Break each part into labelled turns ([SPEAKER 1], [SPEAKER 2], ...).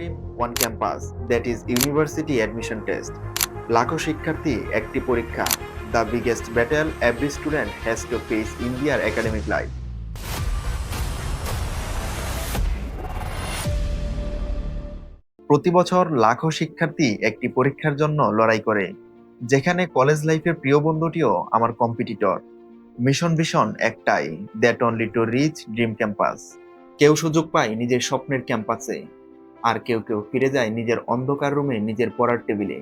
[SPEAKER 1] Dream one campus that is university admission test লাখো শিক্ষার্থী একটি পরীক্ষা the biggest battle every student has to face ইন্ডিয়ার academic life প্রতি বছর লাখো শিক্ষার্থী একটি পরীক্ষার জন্য লড়াই করে, যেখানে কলেজ লাইফের প্রিয় বন্ধুটিও আমার কম্পিটিটর মিশন ভিশন একটাই that only to reach dream campus কেউ সুযোগ পায় নিজের স্বপ্নের ক্যাম্পাসে আর কেউ কেউ ফিরে যায় নিজের অন্ধকার রুমে নিজের পড়ার টেবিলে।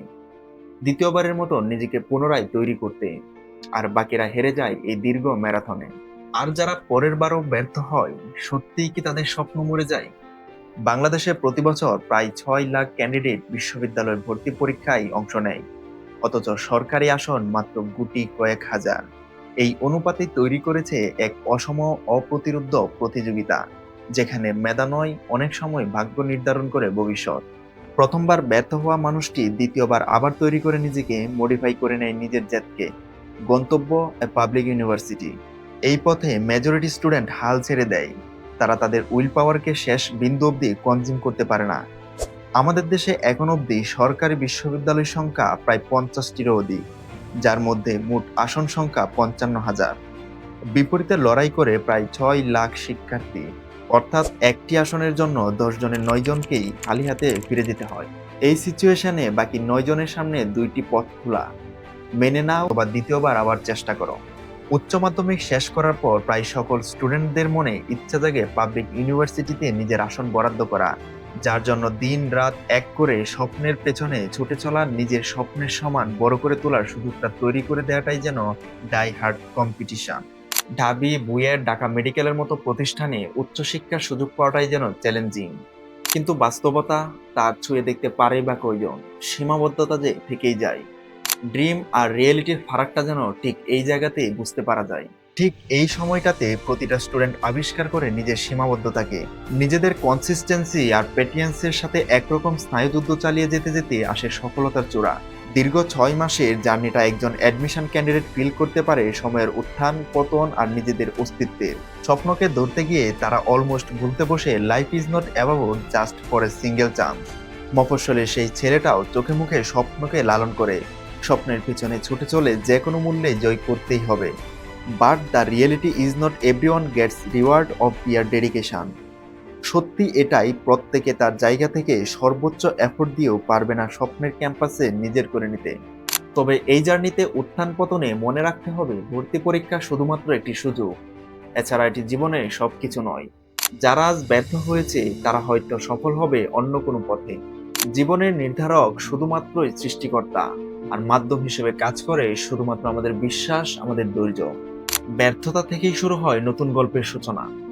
[SPEAKER 1] দ্বিতীয়বারের মতো নিজেকে পুনরায় তৈরি করতে। আর বাকিরা হেরে যায় এই দীর্ঘ ম্যারাথনে। আর যারা পরের বারও ব্যর্থ হয়, সত্যিই কি তাদের স্বপ্ন মরে যায়? বাংলাদেশে প্রতি বছর প্রায় ছয় লাখ ক্যান্ডিডেট বিশ্ববিদ্যালয়ের ভর্তি পরীক্ষায় অংশ নেয়। অথচ সরকারি আসন মাত্র গুটি কয়েক হাজার। এই অনুপাতে তৈরি করেছে এক অসম অপ্রতিরোধ্য প্রতিযোগিতা। যেখানে মেধা নয় অনেক সময় ভাগ্য নির্ধারণ করে ভবিষ্যৎ। প্রথমবার ব্যর্থ হওয়া মানুষটি দ্বিতীয়বার আবার তৈরি করে নিজেকে মডিফাই করে নেয় নিজের জেদকে গন্তব্য পাবলিক ইউনিভার্সিটি এই পথে মেজরিটি স্টুডেন্ট হাল ছেড়ে দেয়। তারা তাদের উইল পাওয়ারকে শেষ বিন্দু অবধি কনজিউম করতে পারে না। আমাদের দেশে এখন অবধি সরকারি বিশ্ববিদ্যালয়ের সংখ্যা প্রায় পঞ্চাশটিরও অধিক, যার মধ্যে মোট আসন সংখ্যা পঞ্চান্ন হাজার। বিপরীতে লড়াই করে প্রায় ছয় লাখ শিক্ষার্থী। অর্থাৎ একটি আসনের জন্য দশ জনের নয় জনকেই খালি হাতে ফিরে যেতে হয়। এই সিচুয়েশনে বাকি নয় জনের সামনে দুইটি পথ খোলা। মেনে নাও বা দ্বিতীয়বার আবার চেষ্টা করো। উচ্চ মাধ্যমিক শেষ করার পর প্রায় সকল স্টুডেন্টদের মনে ইচ্ছা জাগে পাবলিক ইউনিভার্সিটিতে নিজের আসন বরাদ্দ করা, যার জন্য দিন রাত এক করে স্বপ্নের পেছনে ছুটে চলা, নিজের স্বপ্নের সমান বড় করে তোলার সুযোগটা তৈরি করে দেওয়াটাই যেন ডাই হার্ড কম্পিটিশন ঢাবি বুয়েট ঢাকা মেডিকেলের মতো প্রতিষ্ঠানে উচ্চশিক্ষার সুযোগ পাওয়াটাই যেন চ্যালেঞ্জিং। কিন্তু বাস্তবতা তার ছুঁয়ে দেখতে পারে বা কয়জন? সীমাবদ্ধতা যে থেকেই যায়। ড্রিম আর রিয়েলিটির ফারাকটা যেন ঠিক এই জায়গাতেই বুঝতে পারা যায়। ঠিক এই সময়টাতে প্রতিটা স্টুডেন্ট আবিষ্কার করে নিজের সীমাবদ্ধতাকে। নিজেদের কনসিস্টেন্সি আর পেটিয়েন্সের সাথে একরকম স্নায়ুযুদ্ধ চালিয়ে যেতে যেতে আসে সফলতার চূড়া। দীর্ঘ ছয় মাসের জার্নিটা একজন অ্যাডমিশন ক্যান্ডিডেট ফিল করতে পারে সময়ের উত্থান, পতন আর নিজেদের অস্তিত্বের। স্বপ্নকে ধরতে গিয়ে তারা অলমোস্ট ভুলতে বসে life is not about just for a single chance মফস্বলের সেই ছেলেটাও চোখে মুখে স্বপ্নকে লালন করে। স্বপ্নের পিছনে ছুটে চলে যে কোনো মূল্যে জয় করতেই হবে। But the reality is not every one gets reward of year dedication সত্যি এটাই, প্রত্যেকে তার জায়গা থেকে সর্বোচ্চ এফোর্ট দিয়েও পারবে না স্বপ্নের ক্যাম্পাসে নিজের করে নিতে। তবে এই জার্নিতে উত্থান পতনে মনে রাখতে হবে, ভর্তি পরীক্ষা শুধুমাত্র একটি সুযোগ। এছাড়া এটি জীবনে সবকিছু নয়। যারা আজ ব্যর্থ হয়েছে, তারা হয়তো সফল হবে অন্য কোনো পথে। জীবনের নির্ধারক শুধুমাত্রই সৃষ্টিকর্তা, আর মাধ্যম হিসেবে কাজ করে শুধুমাত্র আমাদের বিশ্বাস, আমাদের ধৈর্য। ব্যর্থতা থেকেই শুরু হয় নতুন গল্পের সূচনা।